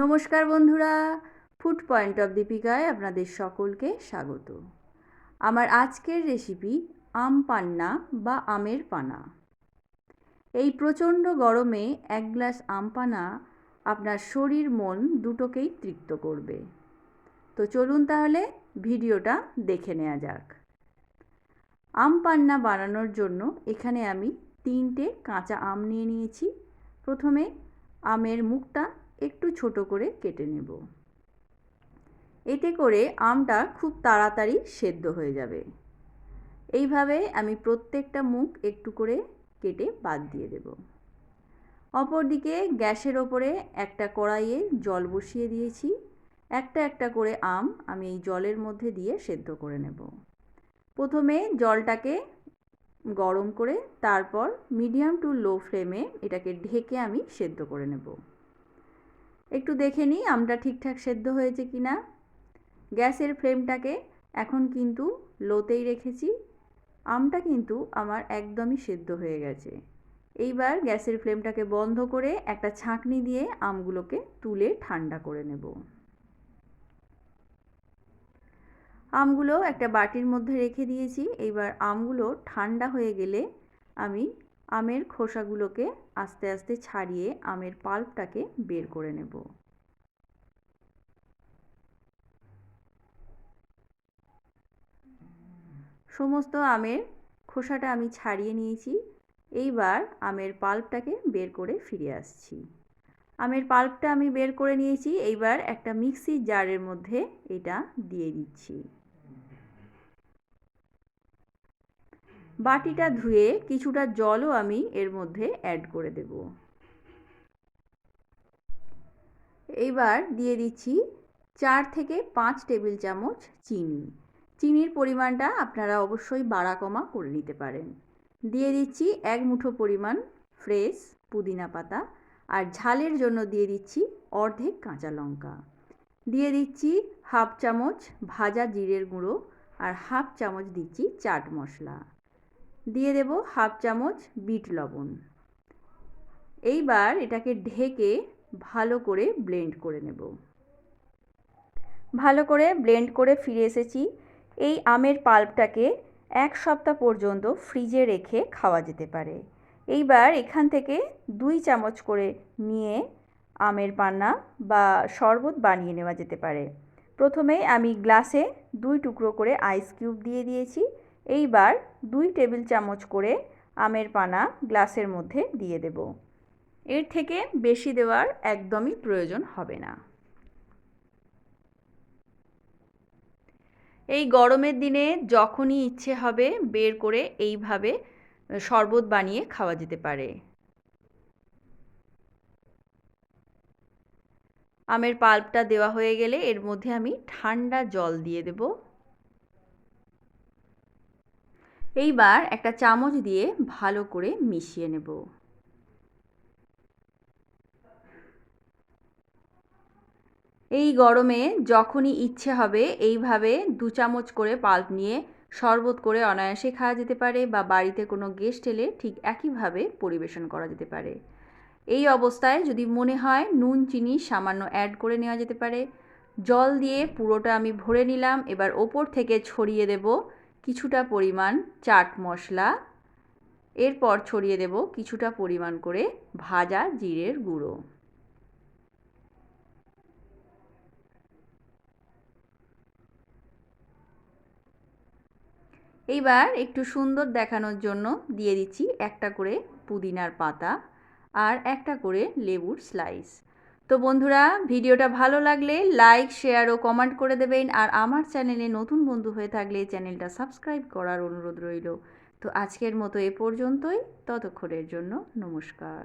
নমস্কার বন্ধুরা food point of দীপিকায় আপনাদের সকলকে স্বাগত। আমার আজকের রেসিপি আম পান্না বা আমের পানা। এই প্রচণ্ড গরমে এক গ্লাস আম পানা আপনার শরীর, মন দুটোকেই তৃপ্ত করবে। তো চলুন তাহলে ভিডিওটা দেখে নেওয়া যাক। আম পান্না বানানোর জন্য এখানে আমি তিনটে কাঁচা আম নিয়ে নিয়েছি। প্রথমে আমের মুখটা একটু ছোট করে কেটে নেব। এতে করে আমটা খুব তাড়াতাড়ি সেদ্ধ হয়ে যাবে। এইভাবে আমি প্রত্যেকটা মুখ একটু করে কেটে বাদ দিয়ে দেব। অপরদিকে গ্যাসের ওপরে একটা কড়াইয়ে জল বসিয়ে দিয়েছি। একটা একটা করে আম আমি এই জলের মধ্যে দিয়ে সেদ্ধ করে নেব। প্রথমে জলটাকে গরম করে তারপর মিডিয়াম টু লো ফ্লেমে এটাকে ঢেকে আমি সেদ্ধ করে নেব। একটু দেখে নিই আমটা ঠিকঠাক সেদ্ধ হয়েছে কি না। গ্যাসের ফ্লেমটাকে এখন কিন্তু লোতেই রেখেছি। আমটা কিন্তু আমার একদমই সেদ্ধ হয়ে গেছে। এইবার গ্যাসের ফ্লেমটাকে বন্ধ করে একটা ছাঁকনি দিয়ে আমগুলোকে তুলে ঠান্ডা করে নেব। আমগুলো একটা বাটির মধ্যে রেখে দিয়েছি। এইবার আমগুলো ঠান্ডা হয়ে গেলে আমি আমের খোসাগুলোকে আস্তে আস্তে ছাড়িয়ে আমের পাল্পটাকে বের করে নেব। সমস্ত আমের খোসাটা আমি ছাড়িয়ে নিয়েছি। এইবার আমের পাল্পটাকে বের করে ফিরে আসছি। আমের পাল্পটা আমি বের করে নিয়েছি। এইবার একটা মিক্সির জারের মধ্যে এটা দিয়ে দিচ্ছি। বাটিটা ধুয়ে কিছুটা জলও আমি এর মধ্যে অ্যাড করে দেব। এইবার দিয়ে দিচ্ছি চার থেকে পাঁচ টেবিল চামচ চিনি। চিনির পরিমাণটা আপনারা অবশ্যই বাড়া কমা করে নিতে পারেন। দিয়ে দিচ্ছি এক মুঠো পরিমাণ ফ্রেশ পুদিনা পাতা আর ঝালের জন্য দিয়ে দিচ্ছি অর্ধেক কাঁচা লঙ্কা। দিয়ে দিচ্ছি হাফ চামচ ভাজা জিরের গুঁড়ো আর হাফ চামচ দিচ্ছি চাট মশলা। দিয়ে দেব হাফ চামচ বিট লবণ। এইবার এটাকে ঢেকে ভালো করে ব্লেন্ড করে নেব। ভালো করে ব্লেন্ড করে ফিরে এসেছি। এই আমের পাল্পটাকে এক সপ্তাহ পর্যন্ত ফ্রিজে রেখে খাওয়া যেতে পারে। এইবার এখান থেকে দুই চামচ করে নিয়ে আমের পান্না বা শরবত বানিয়ে নেওয়া যেতে পারে। প্রথমে আমি গ্লাসে দুই টুকরো করে আইস কিউব দিয়ে দিয়েছি। এইবার দুই টেবিল চামচ করে আমের পানা গ্লাসের মধ্যে দিয়ে দেব। এর থেকে বেশি দেওয়ার একদমই প্রয়োজন হবে না। এই গরমের দিনে যখনই ইচ্ছে হবে বের করে এইভাবে শরবত বানিয়ে খাওয়া যেতে পারে। আমের পাল্পটা দেওয়া হয়ে গেলে এর মধ্যে আমি ঠান্ডা জল দিয়ে দেব। এইবার একটা চামচ দিয়ে ভালো করে মিশিয়ে নেব। এই গরমে যখনই ইচ্ছে হবে এইভাবে দু চামচ করে পাল্প নিয়ে শরবত করে অনায়াসে খাওয়া যেতে পারে বা বাড়িতে কোনো গেস্ট এলে ঠিক একইভাবে পরিবেশন করা যেতে পারে। এই অবস্থায় যদি মনে হয় নুন, চিনি সামান্য অ্যাড করে নেওয়া যেতে পারে। জল দিয়ে পুরোটা আমি ভরে নিলাম, এবার ওপর থেকে ছড়িয়ে দেব কিছুটা পরিমাণ চাট মশলা, এরপর ছড়িয়ে দেব কিছুটা পরিমাণ করে ভাজা জিরের গুঁড়ো। এইবার একটু সুন্দর দেখানোর জন্য দিয়ে দিচ্ছি একটা করে পুদিনার পাতা আর একটা করে লেবুর স্লাইস। তো বন্ধুরা, ভিডিওটা ভালো লাগলে লাইক, শেয়ার ও কমেন্ট করে দেবেন আর আমার চ্যানেলে নতুন বন্ধু হয়ে থাকলে চ্যানেলটা সাবস্ক্রাইব করার অনুরোধ রইল। তো আজকের মতো এ পর্যন্তই। ততক্ষণের জন্য নমস্কার।